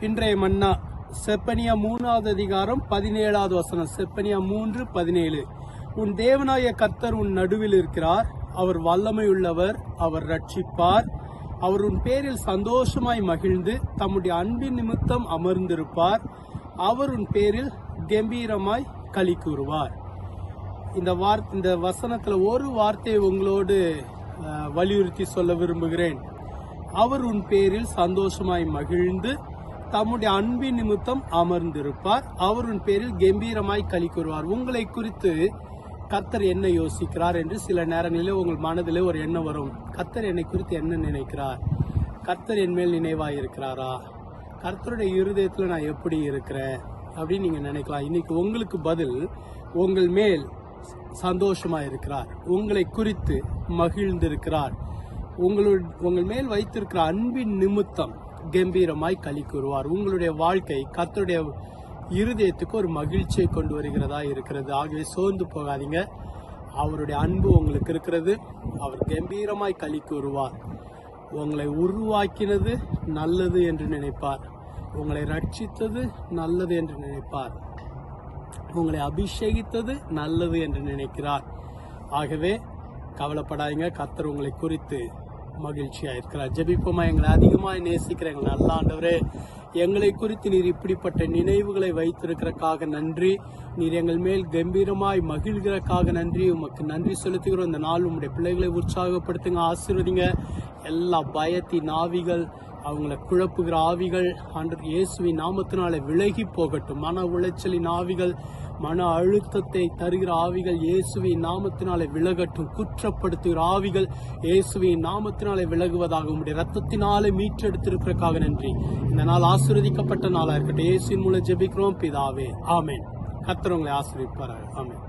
இன்றைய மன்னா செப்பனியா மூணாவது அதிகாரம் பதினேழாவது வசனம். செப்பனியா மூன்று பதினேழு. உன் தேவனாய கர்த்தர் உன் நடுவில் இருக்கிறார். அவர் வல்லமையுள்ளவர். அவர் ரட்சிப்பார் அவர் உன் பேரில் சந்தோஷமாய் மகிழ்ந்து தம்முடைய அன்பின் நிமித்தம் அமர்ந்திருப்பார். அவர் உன் பேரில் கம்பீரமாய் களி கூறுவார். இந்த வார் இந்த வசனத்தில் ஒரு வார்த்தையை உங்களோடு வலியுறுத்தி சொல்ல விரும்புகிறேன். அவர் உன் பேரில் சந்தோஷமாய் மகிழ்ந்து தம்முடைய அன்பின் நிமித்தம் அமர்ந்திருப்பார். அவரின் பேரில் கம்பீரமாய் களி கூறுவார் உங்களை குறித்து கத்தர் என்ன யோசிக்கிறார் என்று சில நேரங்களில் உங்கள் மனதிலே ஒரு எண்ணம் வரும். கத்தர் என்னை குறித்து என்ன நினைக்கிறார்? கர்த்தர் என் மேல் நினைவாக இருக்கிறாரா? கர்த்தருடைய இருதயத்தில் நான் எப்படி இருக்கிறேன்? அப்படின்னு நீங்க நினைக்கலாம். இன்னைக்கு உங்களுக்கு பதில் உங்கள் மேல் சந்தோஷமா இருக்கிறார். உங்களை குறித்து மகிழ்ந்திருக்கிறார். உங்களுடைய உங்கள் மேல் வைத்திருக்கிற அன்பின் நிமித்தம் கம்பீரமாய் களி கூறுவார் உங்களுடைய வாழ்க்கை கத்தருடைய இருதயத்துக்கு ஒரு மகிழ்ச்சியை கொண்டு வருகிறதா இருக்கிறது. ஆகவே சோர்ந்து போகாதீங்க. அவருடைய அன்பு உங்களுக்கு இருக்கிறது. அவர் கம்பீரமாய் களி கூறுவார் உங்களை உருவாக்கினது நல்லது என்று நினைப்பார். உங்களை ரட்சித்தது நல்லது என்று நினைப்பார். உங்களை அபிஷேகித்தது நல்லது என்று நினைக்கிறார். ஆகவே கவலைப்படாதீங்க. கத்தர் உங்களை குறித்து மகிழ்ச்சியா இருக்கிறார். ஜபிப்போமா? எங்களை அதிகமாக நேசிக்கிற எங்கள் நல்ல ஆண்டவரே எங்களை குறித்து நீர் இப்படிப்பட்ட நினைவுகளை வைத்திருக்கிறக்காக நன்றி. நீர் எங்கள் மேல் கம்பீரமாய் மகிழ்கிறக்காக நன்றி. உமக்கு நன்றி செலுத்துகிறோம். இந்த நாள் உங்களுடைய பிள்ளைகளை உற்சாகப்படுத்துங்க ஆசீர்வதிங்க. எல்லா பயத்தின் ஆவிகள் அவங்கள குழப்புகிற ஆவிகள் ஆண்டவர் இயேசுவின் நாமத்தினாலே விலகி போகட்டும். மன உளைச்சலின் ஆவிகள் மன அழுத்தத்தை தருகிற ஆவிகள் இயேசுவின் நாமத்தினாலே விலகட்டும். குற்றப்படுத்துகிற ஆவிகள் இயேசுவின் நாமத்தினாலே விலகுவதாக உடைய ரத்தத்தினாலே மீட்டெடுத்திருக்கிறக்காக நன்றி. இந்த நாள் ஆசீர்வதிக்கப்பட்ட நாளாக இருக்கட்டும். இயேசுவின் மூலம் ஜெபிக்கிறோம். பிதாவே ஆமேன். கத்திரவங்களை ஆசிரியப்பார்கள் ஆமேன்.